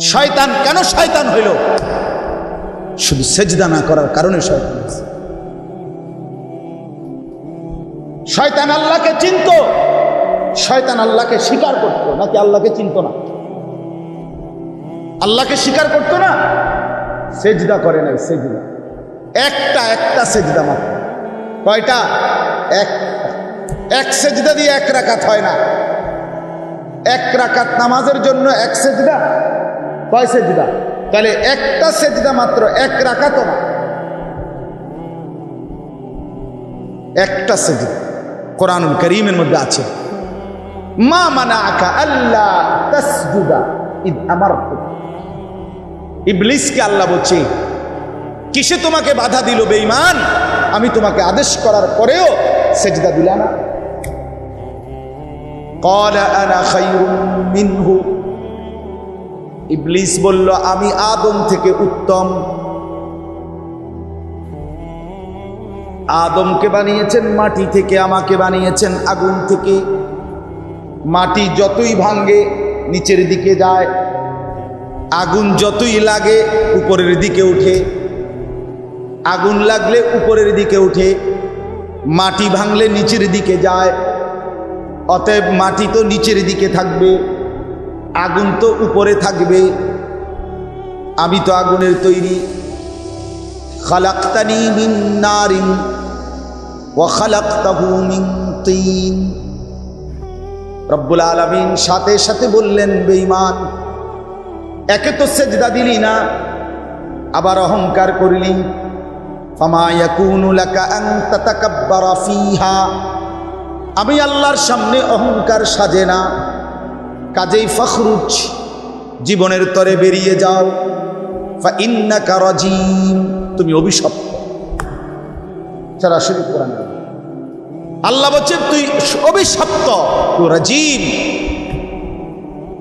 শয়তান, কেন শয়তান হইল? শুধু সেজদা না করার কারণে শয়তান। শয়তান আল্লাহকে চিনত, শয়তান আল্লাহকে স্বীকার করত, নাকি আল্লাহকে চিনত না? আল্লাহকে স্বীকার করতো না? সেজদা করে নাই, সেজদা। একটা একটা সেজদা মাত্র। কয়টা? এক। এক সেজদা দিয়ে এক রাকাত হয় না। এক রাকাত নামাজের জন্য এক সেজদা, কয় সেজদা? তাহলে একটা সেজদা মাত্র, এক রাকাত একটা সেজদা কোরআনুল করিমের মধ্যে আছে। মা মানা আকা আল্লাহ তসজুদা ইদ আমার ইবলিসকে আল্লাহ বলছে, কিসে তোমাকে বাধা দিল বেঈমান? আমি তোমাকে আদেশ করার পরেও সেজদা দিলা না। قال انا خير منه ইবলিস বলল আমি আদম থেকে উত্তম আদমকে বানিয়েছেন মাটি থেকে আমাকে বানিয়েছেন আগুন থেকে মাটি যতই ভাঙ্গে নিচের দিকে যায় আগুন যতই লাগে উপরের দিকে উঠে আগুন লাগলে উপরের দিকে উঠে মাটি ভাঙলে নিচের দিকে যায় অতএব মাটি তো নিচের দিকে থাকবে, আগুন তো উপরে থাকবে। আমি তো আগুনের তৈরি। খালাক্তানি মিন নারিন ওয়া খালাক্তাহু মিন তিন। রব্বুল আলামিন সাথে সাথে বললেন, বেঈমান, একে তো সেজদা দিলি না, আবার অহংকার করলি। ফামা ইয়াকুনু লাকা আন তাতাকাব্বারা ফিহা। আমি আল্লাহর সামনে অহংকার সাজে না। কাজেই ফখরুজ, জীবনের তরে বেরিয়ে যাও। তুমি অভিশপ্ত। সরাসরি কোরআন আল্লাহ বলছে তুই অভিশপ্ত রাজিম,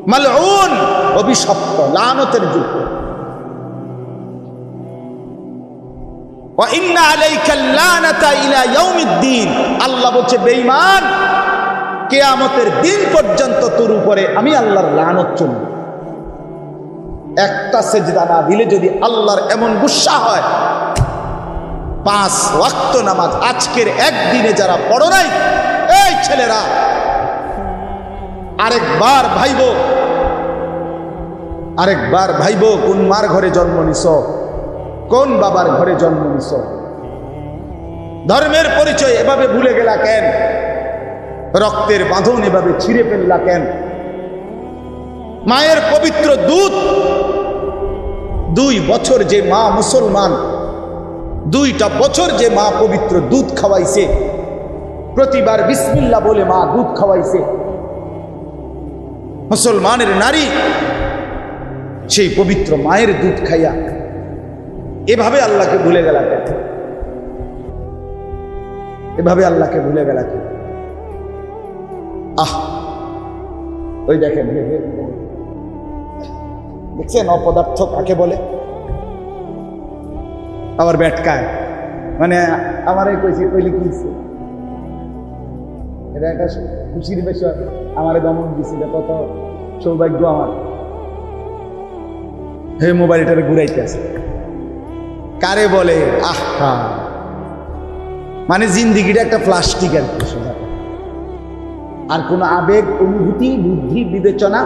মালউন, অভিশপ্ত, লানতের যুগ আল্লাহ বলছে, বেঈমান, কেয়ামতের দিন পর্যন্ত তোর উপরে আমি আল্লাহর লানত চলব। একটা সেজদা না দিলে যদি আল্লাহর এমন গুসা হয়, পাঁচ ওয়াক্ত নামাজ আজকের একদিনে যারা পড়ো নাই, এই ছেলেরা, আরেকবার ভাইব আরেকবার ভাইব, কোন মার ঘরে জন্ম নিছ? কোন বাবার ঘরে জন্ম নিছ? ধর্মের পরিচয় এভাবে ভুলে গেলা কেন? রক্তের বাঁধন এভাবে ছিঁড়ে ফেললা কেন? মায়ের পবিত্র দুধ দুই বছর যে মা মুসলমান, দুইটা বছর যে মা পবিত্র দুধ খাওয়াইছে, প্রতিবার বিসমিল্লা বলে মা দুধ খাওয়াইছে। মুসলমানের নারী সেই পবিত্র মায়ের দুধ খাইয়া এভাবে আল্লাহকে ভুলে গেল কেন? এভাবে আল্লাহকে ভুলে গেল কেন? আহ! ওই দেখেন। দেখছেন অপদার্থ কাকে বলে? আবার ব্যাটকায় মানে আমার কইছি, কইলে কি এটা একটা খুশির বিষয়। আমার দমন দিছিল কত সৌভাগ্য আমার। হে, মোবাইলটারে ঘুরাইতে আছে। কারে বলে? আহা মানে জিন্দিগিটা একটা প্লাস্টিক আর কি আর কোনো আবেগ, অনুভূতি, বুদ্ধি, বিবেচনা,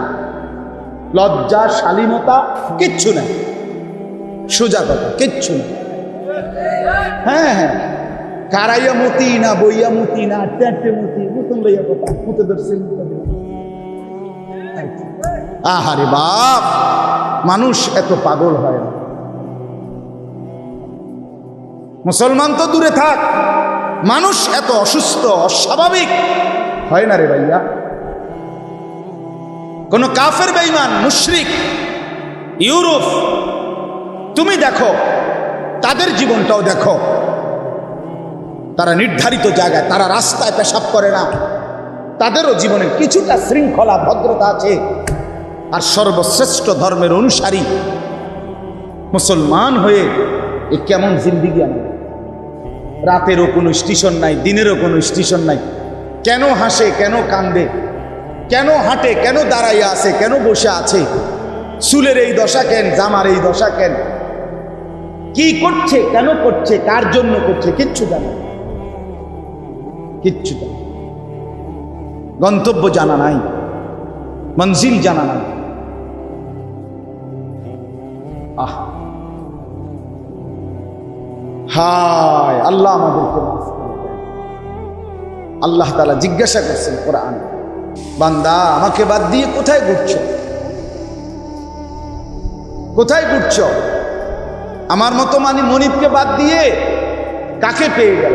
লজ্জা, শালীনতা, কিচ্ছু নাই। সোজা কথা, কিচ্ছু না হ্যাঁ হ্যাঁ। কারাইয়া মতি না, বইয়া মতি না, আটতে মতি নতুন লইয়া কথা মতে ধরছে। আহারে বাপ, মানুষ এত পাগল হয় না। মুসলমান তো দূরে থাক। মানুষ এত অসুস্থ, অস্বাভাবিক। হয় না রে ভাইয়া। কোন কাফের, বেঈমান, মুশরিক, ইউরোপ, তুমি দেখো, তাদের জীবনটাও দেখো। তারা নির্ধারিত জায়গায়, তারা রাস্তায় পেশাব করে না। তাদেরও জীবনের কিছুটা শৃঙ্খলা, ভদ্রতা আছে। আর সর্বশ্রেষ্ঠ ধর্মের অনুসারী মুসলমান হয়ে এ কেমন জিন্দিগি আমাদের রাতেরও কোনো স্টেশন নাই, দিনেরও কোনো স্টেশন নাই। কেন হাসে, কেন কান্দে, কেন হাঁটে, কেন দাঁড়াইয়া আছে, কেন বসে আছে? চুলের এই দশা কেন, জামার এই দশা কেন? কি করছে, কেন করছে, কার জন্য করছে, কিচ্ছু জানে। কিচ্ছু জানে গন্তব্য জানা নাই, মঞ্জিল জানা নাই। আহ! হায়, আল্লাহ আমাদেরকে। আল্লাহ তালা জিজ্ঞাসা করছেন কোরআন। বান্দা, আমাকে বাদ দিয়ে কোথায় ঘুরছো? কোথায় ঘুরছ? আমার মতো মানে মনিবকে বাদ দিয়ে কাকে পেয়ে গেল?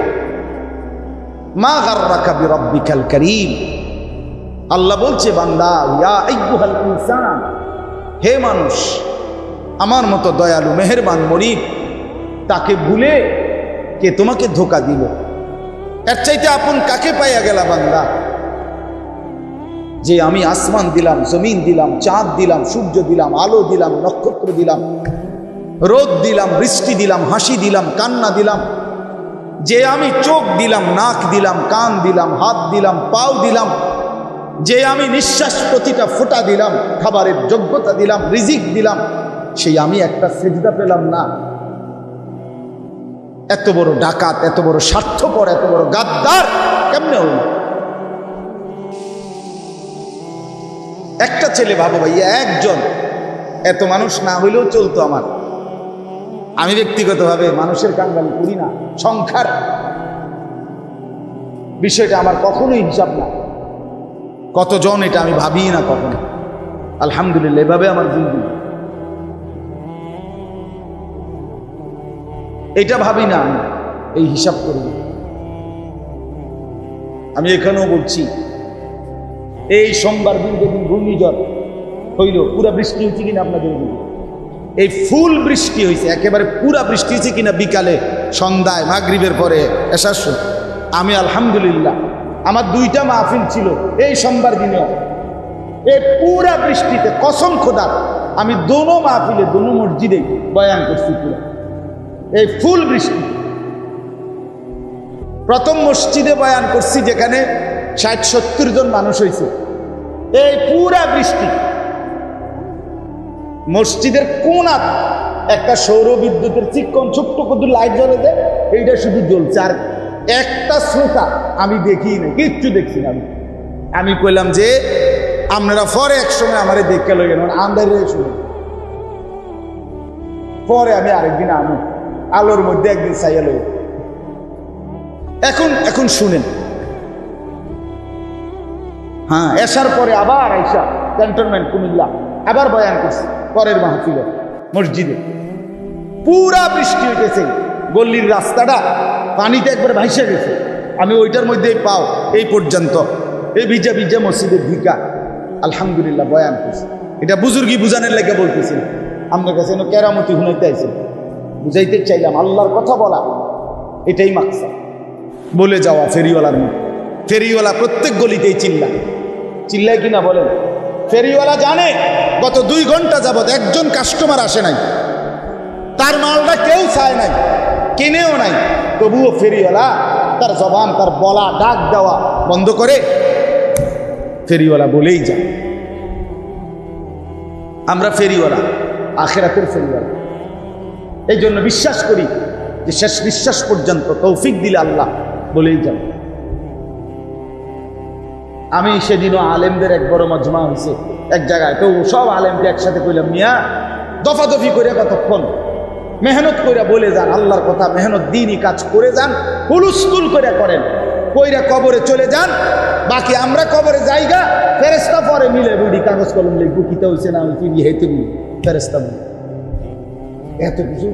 মা গার্রাকা বিরাব্বিকাল করিম। আল্লাহ বলছে, বান্দা, ইয়া ইনসান, হে মানুষ, আমার মতো দয়ালু, মেহেরবান, মনিব তাকে ভুলে কে তোমাকে ধোকা দিল এর চাইতে আপন কাকে পাইয়া গেলা বান্দা? যে আমি আসমান দিলাম, জমিন দিলাম, চাঁদ দিলাম, সূর্য দিলাম, আলো দিলাম, নক্ষত্র দিলাম, রোদ দিলাম, বৃষ্টি দিলাম, হাসি দিলাম, কান্না দিলাম, যে আমি চোখ দিলাম, নাক দিলাম, কান দিলাম, হাত দিলাম, পাও দিলাম, যে আমি নিঃশ্বাস প্রতিটা ফোঁটা দিলাম, খাবারের যোগ্যতা দিলাম, রিজিক দিলাম, সেই আমি একটা সেজদা পেলাম না। এত বড় ডাকাত, এত বড় স্বার্থপর, এত বড় গাদ্দার, কেমনে হল? একটা ছেলে ভাবো ভাইয়া একজন, এত মানুষ না হইলেও চলতো আমার। আমি ব্যক্তিগতভাবে মানুষের কাঙ্গালি করি না, সংখ্যার। বিষয়টা আমার কখনোই হিসাব না। কতজন এটা আমি ভাবি না কখনো। আলহামদুলিল্লাহ, এভাবে আমার জিন্দি এটা ভাবি না আমি এই হিসাব করি। আমি এখানেও বলছি, এই সোমবার দিন যেদিন ঘূর্ণিঝড় হইল, পুরা বৃষ্টি হয়েছে কিনা আপনাদের এই ফুল বৃষ্টি হয়েছে, একেবারে পুরা বৃষ্টি হয়েছে কিনা বিকালে, সন্ধ্যায়, মাগরিবের পরে এসার সময়। আমি আলহামদুলিল্লাহ, আমার দুইটা মাহফিল ছিল এই সোমবার দিনেও এই পুরা বৃষ্টিতে কসম খোদার, আমি দোনো মাহফিলে, দোনো মসজিদে বয়ান করছি পুরা এই ফুল বৃষ্টি। প্রথম মসজিদে বয়ান করছি যেখানে ষাট, সত্তর জন মানুষ হয়েছে এই পুরা বৃষ্টি। মসজিদের কোনাত একটা সৌর বিদ্যুতের চিকন ছোট্ট কত লাইট জ্বলে দেয় এইটা শুধু জ্বলছে। আর একটা শ্রোতা আমি দেখি না কিচ্ছু দেখছি না আমি। আমি কইলাম যে, আপনারা পরে এক সময় আমারে দেখে লই গেলেন আন্দারে শুনে পরে আমি আরেকদিন আনো আলোর মধ্যে একদিন চাইয়া লই এখন এখন শুনেন। হ্যাঁ এসার পরে আবার আইসা ক্যান্টনমেন্ট কুমিল্লা আবার বয়ান করছে পরের মাহফিলে, মসজিদে। পুরা বৃষ্টি হইতেছে। গল্লির রাস্তাটা পানিতে একবার ভাইসে গেছে। আমি ওইটার মধ্যেই পাও এই পর্যন্ত। এই ভিজা ভিজা মসজিদের ভিকা। আলহামদুলিল্লাহ, বয়ান করছে। এটা বুজুর্গি বুঝানোর লেগে বলতেছি। আপনার কাছে কেরামতি হুনাইতে আইছে। বুঝাইতে চাইলাম, আল্লাহর কথা বলা, এটাই মাকসা বলে যাওয়া ফেরিওয়ালার মতো ফেরিওয়ালা প্রত্যেক গলিতেই চিল্লা চিল্লায় কিনা বলেন? ফেরিওয়ালা জানে, গত দুই ঘণ্টা যাবৎ একজন কাস্টমার আসে নাই। তার মালটা কেউ চায় নাই, কিনেও নাই। তবুও ফেরিওয়ালা তার জবান, তার বলা, ডাক দেওয়া বন্ধ করে ফেরিওয়ালা বলেই যায়। আমরা ফেরিওয়ালা, আখেরাতের ফেরিওয়ালা। এই জন্য বিশ্বাস করি যে শেষ বিশ্বাস পর্যন্ত তৌফিক দিলে আল্লাহ বলেই যাবে। আমি সেদিনও আলেমদের এক বড় মজমা হয়েছে এক জায়গায় তো সব আলেমকে একসাথে কইলাম, মিয়া, দফাদফি করে কতক্ষণ? মেহনত করে বলে যান, আল্লাহর কথা মেহনত দিনই কাজ করে যান হুলুস্তুল করে করেন। কইরা কবরে চলে যান, বাকি আমরা কবরে যাইগা ফেরেস্তা পরে মিলে বুড়ি কাগজ কলম লিখব, কিতা হয়েছে না হয়েছে হেতে বলি ফেরেস্তা বলি। এত কিছু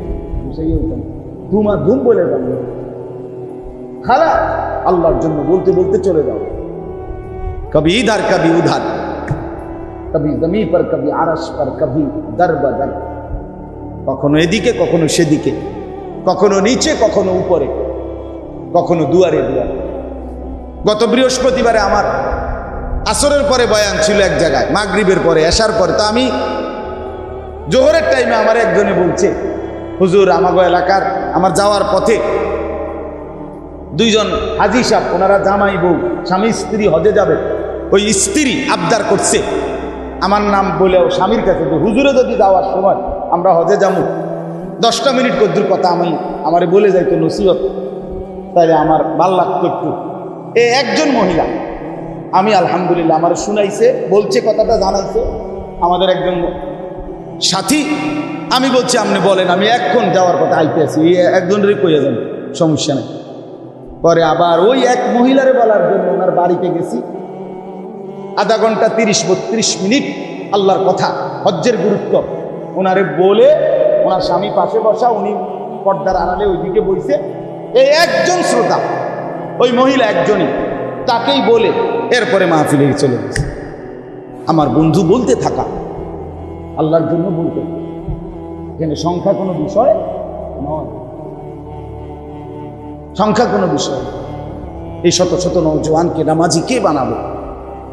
বুঝাইও না। ধুমা ধুম বলে যাব খারাপ আল্লাহর জন্য বলতে বলতে চলে যাও। কবি ইধার কবি উধার। কবি জমি পর কবি আরস পর কবি দর বদর। কখনো এদিকে, কখনো সেদিকে। কখনো নিচে, কখনো উপরে। কখনো দুয়ারে দুয়ারে। গত বৃহস্পতিবারে আমার আসরের পরে বয়ান ছিল এক জায়গায়, মাগরীবের পরে আসার পর। তো আমি জোহরের টাইমে আমার একজনে বলছে, হুজুর, আমাগো এলাকার, আমার যাওয়ার পথে দুইজন হাজি সাহেব, ওনারা জামাই বউ, স্বামী স্ত্রী হজে যাবে। ওই স্ত্রী আবদার করছে, আমার নাম বলেও স্বামীর কাছে যে, হুজুরে যদি যাওয়ার সময় আমরা হজে যাব, দশটা মিনিট কদ্দুর কথা আমি, আমারে বলে যাইতো নসিহত। তাইলে আমার ভালো লাগতো একটু। এ একজন মহিলা, আমি আলহামদুলিল্লাহ, আমার শুনাইছে, বলছে, কথাটা জানাইছে। আমাদের একজন সাথী, আমি বলছি, আপনি বলেন, আমি এখন যাওয়ার কথা আইতে আছি এই একজনেরই কইয়া যান সমস্যা নেই। পরে আবার ওই এক মহিলারে বলার জন্য ওনার বাড়িতে গেছি। আধা ঘণ্টা তিরিশ বত্রিশ মিনিট আল্লাহর কথা, হজ্জের গুরুত্ব। ওনারে বলে, ওনার স্বামী পাশে বসা, উনি পর্দার আড়ালে ওইদিকে বইছে। এই একজন শ্রোতা, ওই মহিলা একজনই, তাকেই বলে এরপরে মাহফিলে চলে গেছে। আমার বন্ধু বলতে থাকা আল্লাহর জন্য বলতে থাকা। এখানে সংখ্যা কোনো বিষয় নয় সংখ্যা কোনো বিষয় এই শত শত নৌজওয়ানকে নামাজি কে বানাবো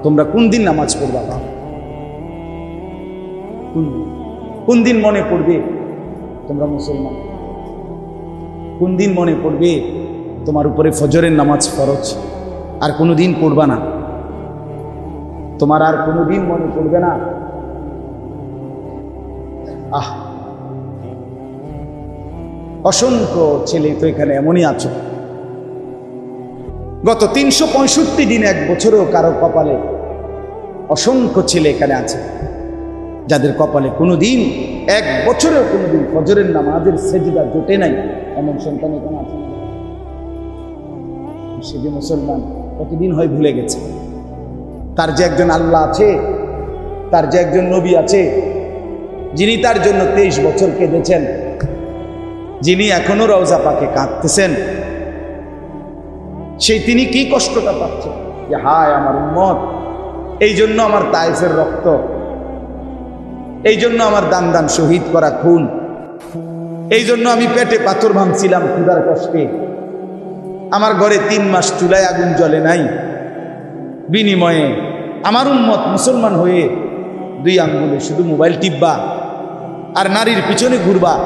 তোমরা কোন দিন নামাজ পড়বা বাবা? কোন? কোন দিন মনে পড়বে তোমরা মুসলমান কোন দিন মনে পড়বে তোমার উপরে ফজরের নামাজ ফরজ আর কোনো দিন পড়বা না তোমার আর কোনো দিন মনে পড়বে না আহ। অসংখ্য ছেলে তো এখানে এমনই আছো। গত তিনশো পঁয়ষট্টি দিন এক বছরেও কারও কপালে অসংখ্য ছেলে এখানে আছে। যাদের কপালে কোনো দিন এক বছরেও কোনো দিন ফজরের নামাজের সেজদা জোটে নাই, এমন সন্তান এখানে আছে? সে যে মুসলমান কতদিন হয় ভুলে গেছে। তার যে একজন আল্লাহ আছে, তার যে একজন নবী আছে যিনি তার জন্য তেইশ বছর কেঁদেছেন, যিনি এখনও রওজা পাকে কাঁদতেছেন, সেই তিনি কি কষ্টটা পাচ্ছেন? যে হায় আমার উম্মত, এই জন্য আমার তাইফের রক্ত, এই জন্য আমার দান দান শহীদ করা খুন, এই জন্য আমি পেটে পাথর ভাঙছিলাম ক্ষুদার কষ্টে, আমার ঘরে তিন মাস চুলায় আগুন জ্বলে নাই, বিনিময়ে আমার উন্মত মুসলমান হয়ে দুই আঙ্গুলে শুধু মোবাইল টিপবা আর নারীর পিছনে ঘুরবা।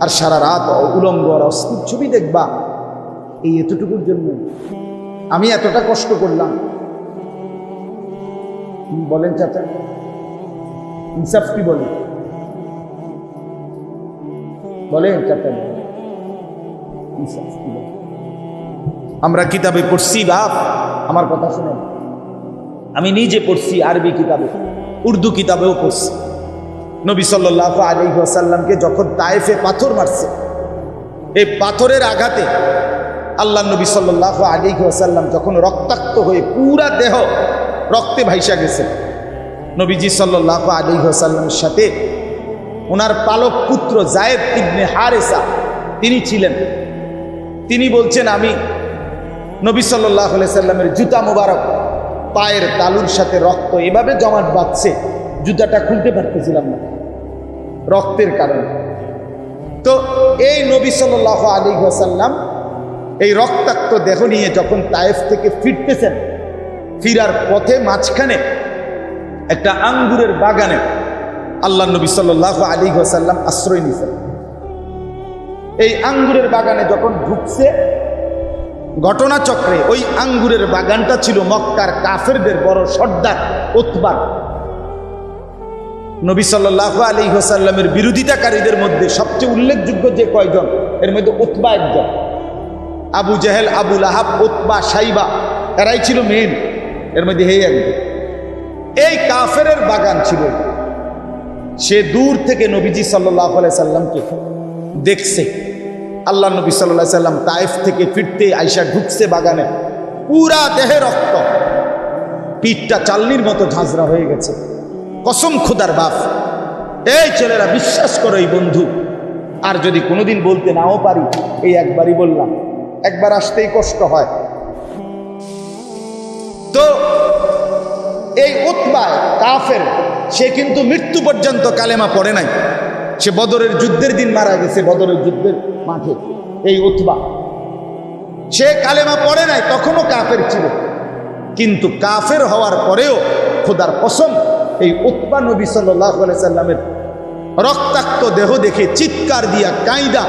আর সারা রাত উলঙ্গ আর অস্থির ছবি দেখবা। এই এতটুকুর জন্য আমি এতটা কষ্ট করলাম। বলেন চাচা। ইনসাফ কি বলে বলেন চাচা? আমরা কিতাবে পড়ছি, বাপ। আমার কথা শুনেন। আমি নিজে পড়ছি, আরবি কিতাবে। উর্দু কিতাবেও পড়ছি। নবী সাল্লাহ আলী আসাল্লামকে যখন তায়েফে পাথর মারছে, এই পাথরের আঘাতে আল্লাহ নবী সাল্লাহ আলী আসাল্লাম যখন রক্তাক্ত হয়ে পুরা দেহ রক্তে ভাইসা গেছে, নবীজি সাল্লাহ আলী আসাল্লামের সাথে ওনার পালক পুত্র জায়েদ ইবনে হারেসা, তিনি ছিলেন। তিনি বলছেন, আমি নবী সাল্লাহ সাল্লামের জুতা মোবারক, পায়ের তালুর সাথে রক্ত এভাবে জমাট বাঁধছে জুতাটা খুলতে পারতেছিলাম না। রক্তের কারণে। তো এই নবী সাল্লাহ আলী সাল্লাম এই রক্তাক্ত দেহ নিয়ে যখন তায়েফ থেকে ফিরতেছেন, ফিরার পথে মাঝখানে একটা আঙ্গুরের বাগানে আল্লাহ নবী সাল্লাহ আলী সাল্লাম আশ্রয় নিছেন এই আঙ্গুরের বাগানে যখন ঢুকছে, ঘটনাচক্রে ওই আঙ্গুরের বাগানটা ছিল মক্কার কাফেরদের বড় সর্দার উৎবার নবী সাল্লাহ আলী হোসাল্লামের বিরোধিতাকারীদের মধ্যে সবচেয়ে উল্লেখযোগ্য যে কয়জন? এর মধ্যে উৎবা একজন। আবু জাহেল আবুল আহাব উৎবা সাইবা, এরাই ছিল মেন এর মধ্যে হে একজন। এই কাফেরের বাগান ছিল সে দূর থেকে নবীজি সাল্লাহ সাল্লামকে দেখছে। আল্লাহ নবী সাল্লাহ সাল্লাম তায়েফ থেকে ফিরতে আইসা ঢুকছে বাগানে। পুরা দেহে রক্ত। পিঠটা চালনির মতো ঝাঁঝরা হয়ে গেছে। কসম খুদার বাপ। এই ছেলেরা বিশ্বাস করো এই বন্ধু। আর যদি কোনোদিন বলতে নাও পারি, এই একবারই বললাম। একবার আসতেই কষ্ট হয়। তো এই উৎবায় কাফের, সে কিন্তু মৃত্যু পর্যন্ত কালেমা পড়ে নাই। সে বদরের যুদ্ধের দিন মারা গেছে, বদরের যুদ্ধের মাঠে। এই উৎবা সে কালেমা পড়ে নাই, তখনও কাফের ছিল। কিন্তু কাফের হওয়ার পরেও খোদার কসম এই উৎপা নবী সাল্লামের রক্তাক্ত দেহ দেখে চিৎকার দিয়া কাঁইদা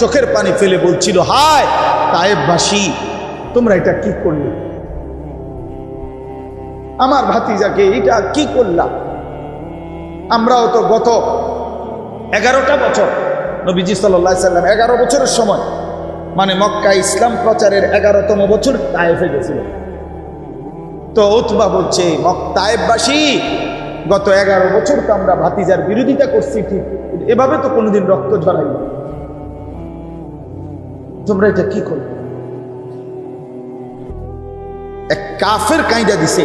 চোখের পানি ফেলে বলছিল, হায় তায়েববাসী, তোমরা এটা কি করলে? আমার ভাতিজাকে এটা কি করলাম আমরাও তো গত এগারোটা বছর, নবীজি সাল্লাম এগারো বছরের সময় মানে মক্কা ইসলাম প্রচারের এগারোতম বছর তায়েফে গেছিল তো উতবা বলছে মক তায়েববাসী গত এগারো বছর তো আমরা ভাতিজার বিরোধিতা করছি, ঠিক এভাবে তো কোনোদিন রক্ত ঝরাই তোমরা এটা কি করবে এক কাফের কাইদা দিছে,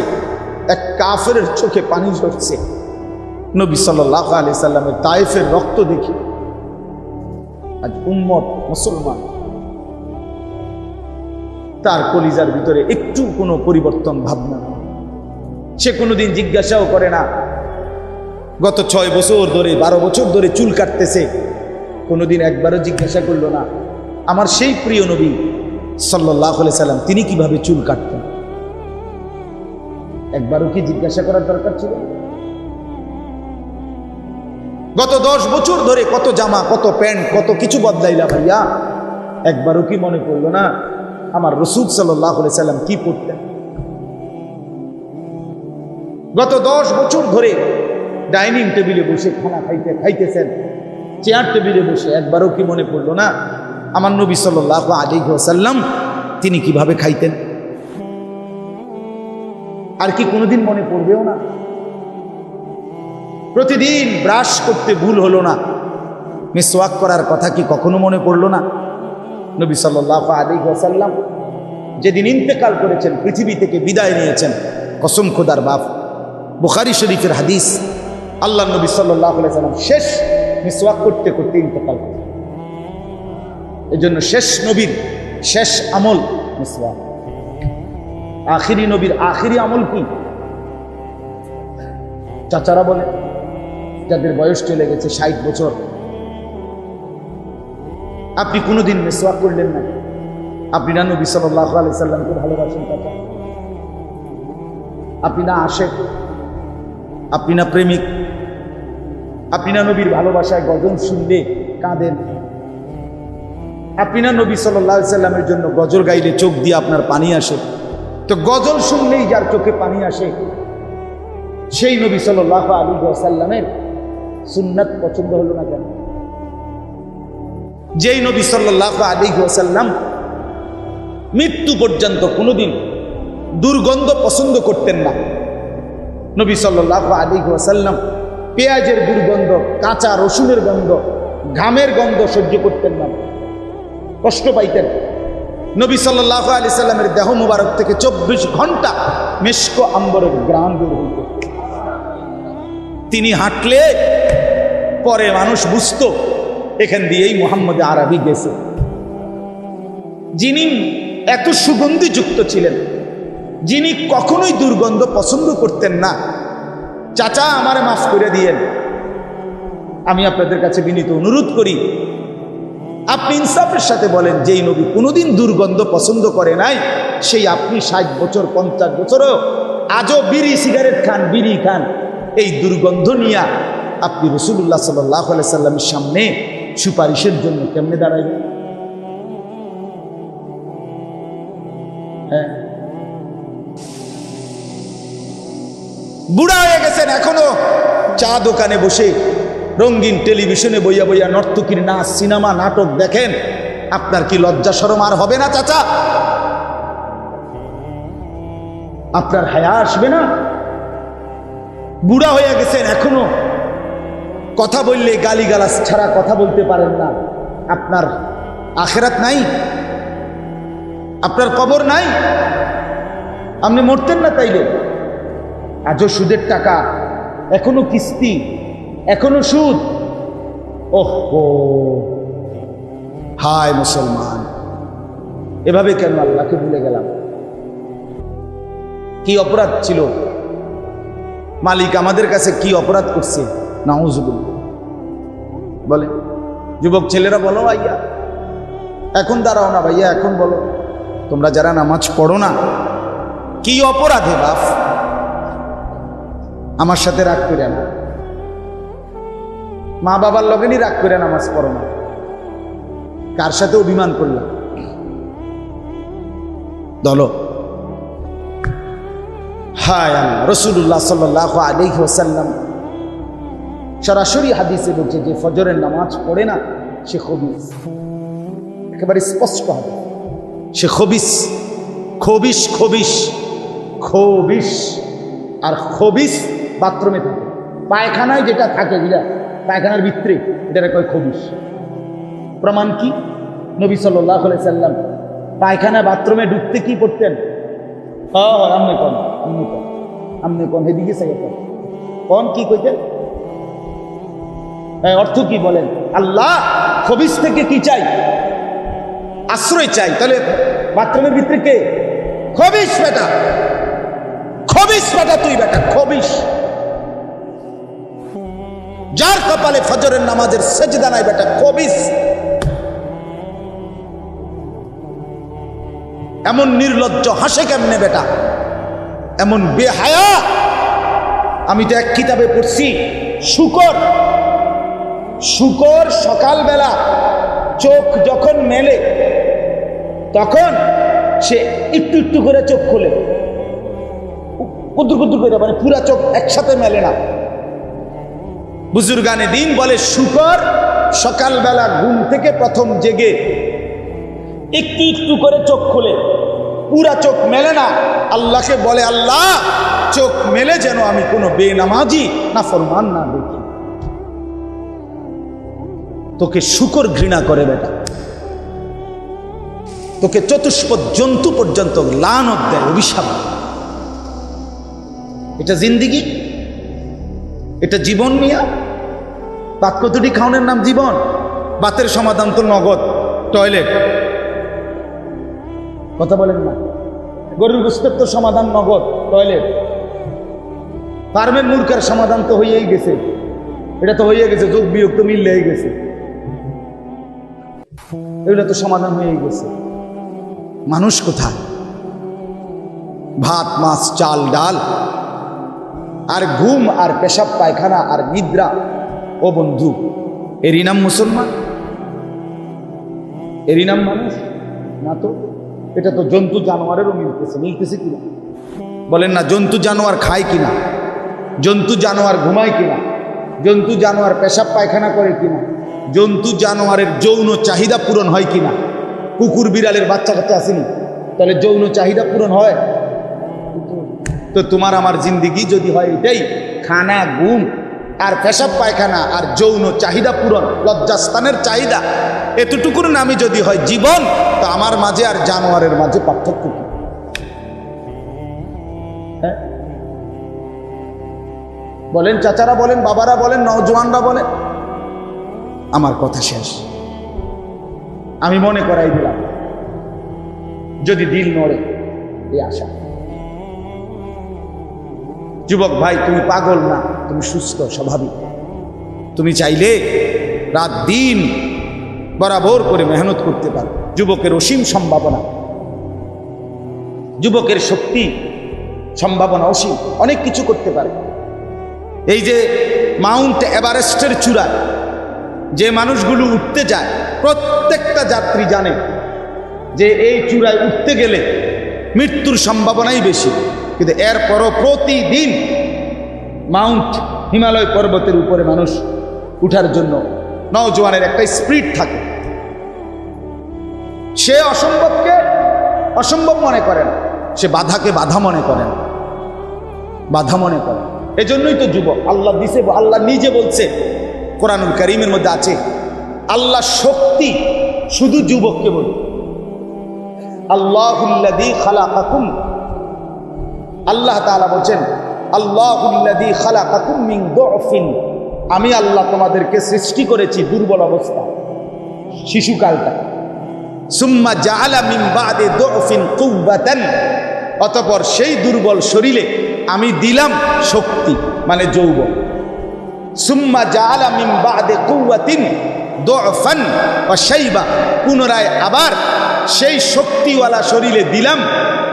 এক কাফের চোখে পানি ঝরছে। নবী সাল্লাহ আলি সাল্লামের তাইফের রক্ত দেখি আজ উম্মত মুসলমান, তার কলিজার ভিতরে একটু কোনো পরিবর্তন ভাবনা। সে কোনোদিন জিজ্ঞাসাও করে না গত ছয় বছর ধরে, বারো বছর ধরে চুল কাটতেছে। কোনোদিন একবারও জিজ্ঞাসা করল না। আমার সেই প্রিয় নবী সাল্লাহ সাল্লাম, তিনি কীভাবে চুল কাটতেন? একবারও কি জিজ্ঞাসা করার দরকার ছিল? গত দশ বছর ধরে কত জামা, কত প্যান্ট, কত কিছু বদলাইলা ভাইয়া। একবারও কি মনে করল না আমার রসুদ সাল্লাহ সাল্লাম কি পড়তেন? গত দশ বছর ধরে ডাইনিং টেবিলে বসে খানা খাইতে খাইতেছেন। চেয়ার টেবিলে বসে একবারও কি মনে পড়ল না? আমার নবী সাল্লাহ আলী সাল্লাম তিনি কীভাবে খাইতেন? আর কি কোনোদিন মনে পড়বেও না? প্রতিদিন ব্রাশ করতে ভুল হলো না। মিসওয়াক করার কথা কি কখনো মনে পড়ল না? নবী সাল্লাহ আলী যেদিন ইন্তেকাল করেছেন, পৃথিবী থেকে বিদায় নিয়েছেন, কসম খোদার বাপ। বুখারি শরীফের হাদিস আল্লাহ নবী সাল্লাম শেষ মিসওয়াক করতে করতে ইন্তেকাল করেন এই জন্য শেষ নবীর শেষ আমল মিসওয়াক। আখিরি নবীর আখিরি আমল কি? চাচারা বলে, যাদের বয়স চলে গেছে ষাট বছর, আপনি কোনোদিন মেসওয়াক করলেন না। আপনি না নবী সাল্লাহ আলি সাল্লামকে ভালোবাসেন চাচা। আপনি না আশেক। আপনি না প্রেমিক। আপনি না নবীর ভালোবাসায় গজল শুনলে কাঁদেন? আপনি না নবী সাল্লাহ সাল্লামের জন্য গজল গাইলে চোখ দিয়ে আপনার পানি আসে? তো গজল শুনলেই যার চোখে পানি আসে, সেই নবী সাল্লাহ আলী সাল্লামের সুন্নাত পছন্দ হলো না কেন? যেই নবী সাল্লাহ আলী সাল্লাম মৃত্যু পর্যন্ত কোনোদিন দুর্গন্ধ পছন্দ করতেন না। নবী সাল্লাহ আলী সাল্লাম পেঁয়াজের দুর্গন্ধ কাঁচা রসুনের গন্ধ, ঘামের গন্ধ সহ্য করতেন না। কষ্ট পাইতেন। নবী সাল্লাহ আলি সাল্লামের দেহ মুবারক থেকে চব্বিশ ঘণ্টা মেশকো আম্বরের গ্রাম হইত। তিনি হাঁটলে পরে মানুষ বুঝত, এখান দিয়েই মোহাম্মদ আরবি গেছে। যিনি এত সুগন্ধিযুক্ত ছিলেন, যিনি কখনোই দুর্গন্ধ পছন্দ করতেন না চাচা আমারে মাফ করে দিয়েন। আমি আপনাদের কাছে বিনীত অনুরোধ করি, আপনি ইনসাফের সাথে বলেন, যেই নবী কোনোদিন দুর্গন্ধ পছন্দ করে নাই, সেই আপনি ষাট বছর, পঞ্চাশ বছরও আজও বিড়ি, সিগারেট খান, বিড়ি খান। এই দুর্গন্ধ নিয়ে আপনি রসুল্লাহ সাল্লাহ সাল্লামের সামনে সুপারিশের জন্য কেমনে দাঁড়াইবেন হ্যাঁ। বুড়া হয়ে গেছেন এখনও। চা দোকানে বসে রঙিন টেলিভিশনে বইয়া বইয়া নর্তকীর নাচ, সিনেমা, নাটক দেখেন। আপনার কি লজ্জা সরম আর হবে না, চাচা? আপনার হায়া আসবে না? বুড়া হয়ে গেছেন এখনও। কথা বললে গালিগালাজ ছাড়া কথা বলতে পারেন না। আপনার আখেরাত নাই? আপনার কবর নাই? আপনি মরতেন না তাইলে? আজও সুদের টাকা, এখনও কিস্তি, এখনও সুদ। ওহ হায় মুসলমান, এভাবে কেন আল্লাহকে ভুলে গেলাম? কি অপরাধ ছিল? মালিক আমাদের কাছে কি অপরাধ করছে? নাউজুবুল বলে, যুবক ছেলেরা বলো ভাইয়া, এখন দাঁড়াও না ভাইয়া, এখন বলো। তোমরা যারা নামাজ পড়ো না, কি অপরাধে বাপ? আমার সাথে রাগ করে না মা বাবার লগেনই রাগ করে নামাজ পড়ো না কার সাথে অভিমান করলাম? দলো। হায় আল্লাহ রসুল্লাহ সাল্লাহ আলহি ওসাল্লাম সরাসরি হাদিসে বলছে, যে ফজরের নামাজ পড়ে না, সে খবিস। একেবারে স্পষ্ট হবে। সে খবিস খবিস খবিস খবিস। আর খবিস বাথরুমে থাকে। পায়খানায় যেটা থাকে বুঝা পায়খানার ভিতরে এটা কয় খবিস। প্রমাণ কি? নবী সাল্লাহ সাল্লাম পায়খানা বাথরুমে ঢুকতে কি করতেন? আমনে কন আমনে কন আমনে কন, হেদিকে সাইয়া কন। কি কইতেন? অর্থ কি বলেন? আল্লাহ খবিস থেকে কি চাই? আশ্রয় চাই। তাহলে বাথরুমের ভিতরে কে? খবিস বেটা। খবিস বেটা তুই বেটা, খবিস। যার কপালে ফজরের নামাজের সেজদা নাই বেটা খবিস এমন নির্লজ্জ হাসে কেমনে বেটা? এমন বেহায়া। আমি তো এক কিতাবে পড়ছি, শুকর। শুকর সকালবেলা চোখ যখন মেলে, তখন সে একটু একটু করে চোখ খোলে। কুদ্দুর কুদ্দুর করে মানে পুরা চোখ একসাথে মেলে না। বুজুর্গানে দিন বলে শুকর, সকালবেলা ঘুম থেকে প্রথম জেগে। একটু একটু করে চোখ খোলে। পুরা চোখ মেলে না। আল্লাহকে বলে, আল্লাহ, চোখ মেলে যেন আমি কোনো বেনামাজি না ফরমান না দেখি। তোকে শুকর ঘৃণা করে বেটা। তোকে চতুষ্পদ জন্তু পর্যন্ত লানত দেয় অভিশাপ। এটা জিন্দিগি? এটা জীবন মিয়া। বাত কতটি খাওয়ানোর নাম জীবন। বাতের সমাধান তো নগদ, টয়লেট। কথা বলেন না। গরুর গোস্তের তো সমাধান নগদ, টয়লেট। ফার্মের মূর্খের সমাধান তো হয়েই গেছে। এটা তো হয়ে গেছে, যোগ বিয়োগ তো মিললে গেছে। এগুলো তো সমাধান হয়ে গেছে। মানুষ কোথায়? ভাত, মাছ, চাল, ডাল। আর ঘুম, আর পেশাব, পায়খানা, আর নিদ্রা। ও বন্ধু, এরই নাম মুসলমান? এরই নাম মানুষ? না তো, এটা তো জন্তু জানোয়ারেরও মিলতেছে মিলতেছে কিনা? বলেন না, জন্তু জানোয়ার খায় কিনা? জন্তু জানোয়ার ঘুমায় কিনা? জন্তু জানোয়ার পেশাব, পায়খানা করে কিনা? জন্তু জানোয়ারের যৌন চাহিদা পূরণ হয় কিনা? কুকুর, বিড়ালের বাচ্চা কাচ্চা আসেনি? তাহলে যৌন চাহিদা পূরণ হয়? তো তোমার আমার জিন্দিগি যদি হয় এটাই। খানা গুম আর পেশাব, পায়খানা, আর যৌন চাহিদা পূরণ, লজ্জাস্থানের চাহিদা, এতটুকুর নামে যদি হয় জীবন, তো আমার মাঝে আর জানোয়ারের মাঝে পার্থক্য কি? হ্যাঁ? বলেন চাচারা বলেন, বাবারা বলেন, নওজোয়ানরা বলেন। আমার কথা শেষ। আমি মনে করাই দিলাম, যদি দিল নড়ে, এই আশা। যুবক ভাই, তুমি পাগল না, তুমি সুস্থ, স্বাভাবিক। তুমি চাইলে রাত দিন বরাবর করে মেহনত করতে পারো। যুবকের অসীম সম্ভাবনা। যুবকের শক্তি, সম্ভাবনা অসীম, অনেক কিছু করতে পারে। এই যে মাউন্ট এভারেস্টের চূড়ায় যে মানুষগুলো উঠতে যায়, প্রত্যেকটা যাত্রী জানে যে এই চূড়ায় উঠতে গেলে মৃত্যুর সম্ভাবনাই বেশি। কিন্তু এরপরও প্রতিদিন মাউন্ট হিমালয় পর্বতের উপরে মানুষ উঠার জন্য নওজোয়ানের একটা স্পিরিট থাকে। সে অসম্ভবকে অসম্ভব মনে করে না সে বাধাকে বাধা মনে করে না বাধা মনে করে এজন্যই তো যুবক, আল্লাহ দিছে, আল্লাহ নিজে বলছে, কোরআনুল করিমের মধ্যে আছে, আল্লাহ শক্তি শুধু যুবককে বলে। আল্লাহুল্লাদি খালাকাকুম আল্লাহ তাআলা বলছেন আল্লাহুল্লাদি খালাকাকুম মিন দুফিন। আমি আল্লাহ তোমাদেরকে সৃষ্টি করেছি দুর্বল অবস্থা, শিশুকালটা। সুম্মা জাআলা মিন বাদে দুফিন কুওয়াতান। অতঃপর সেই দুর্বল শরীরে আমি দিলাম শক্তি মানে যৌবন। সুম্মা জাআলা মিন বাদে কুওয়াতিন দুফান ওয়া শাইবা। পুনরায় আবার সেই শক্তিওয়ালা শরীরে দিলাম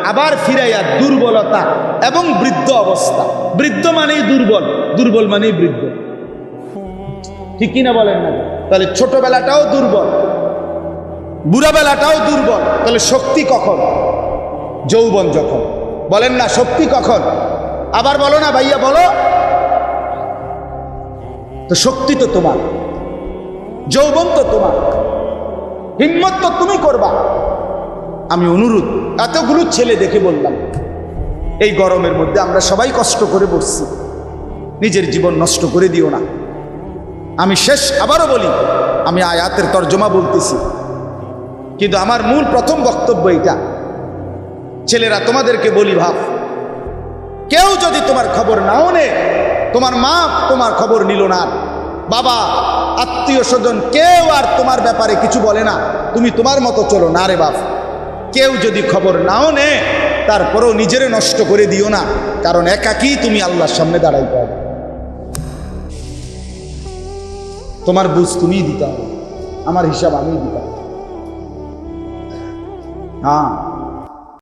আবার ফিরাইয়া দুর্বলতা এবং বৃদ্ধ অবস্থা। বৃদ্ধ মানেই দুর্বল দুর্বল মানেই বৃদ্ধ। ঠিক কিনা বলেন না? তাহলে ছোটবেলাটাও দুর্বল, বুড়াবেলাটাও দুর্বল, তাহলে শক্তি কখন? যৌবন যখন। বলেন না, শক্তি কখন? আবার বলো না ভাইয়া, বলো। তো শক্তি তো তোমার, যৌবন তো তোমার, হিম্মত তো তুমি করবা। আমি অনুরোধ এতগুলো ছেলে দেখে বললাম, এই গরমের মধ্যে আমরা সবাই কষ্ট করে বসছি নিজের জীবন নষ্ট করে দিও না। আমি শেষ আবারও বলি, আমি আয়াতের তর্জমা বলতেছি। কিন্তু আমার মূল প্রথম বক্তব্য এটা ছেলেরা, তোমাদেরকে বলি ভাব, কেউ যদি তোমার খবর নাও নে তোমার মা তোমার খবর নিল না। বাবা, আত্মীয় স্বজন কেউ আর তোমার ব্যাপারে কিছু বলে না। তুমি তোমার মতো চলো না রে বাপ। কেউ যদি খবর নাও নে, তারপরেও নিজেরে নষ্ট করে দিও না। কারণ একাকি তুমি আল্লাহর সামনে দাঁড়াই পাবে তোমার বুঝ তুমিই দিতে হবে। আমার হিসাব আমিই দিতে হবে। হ্যাঁ।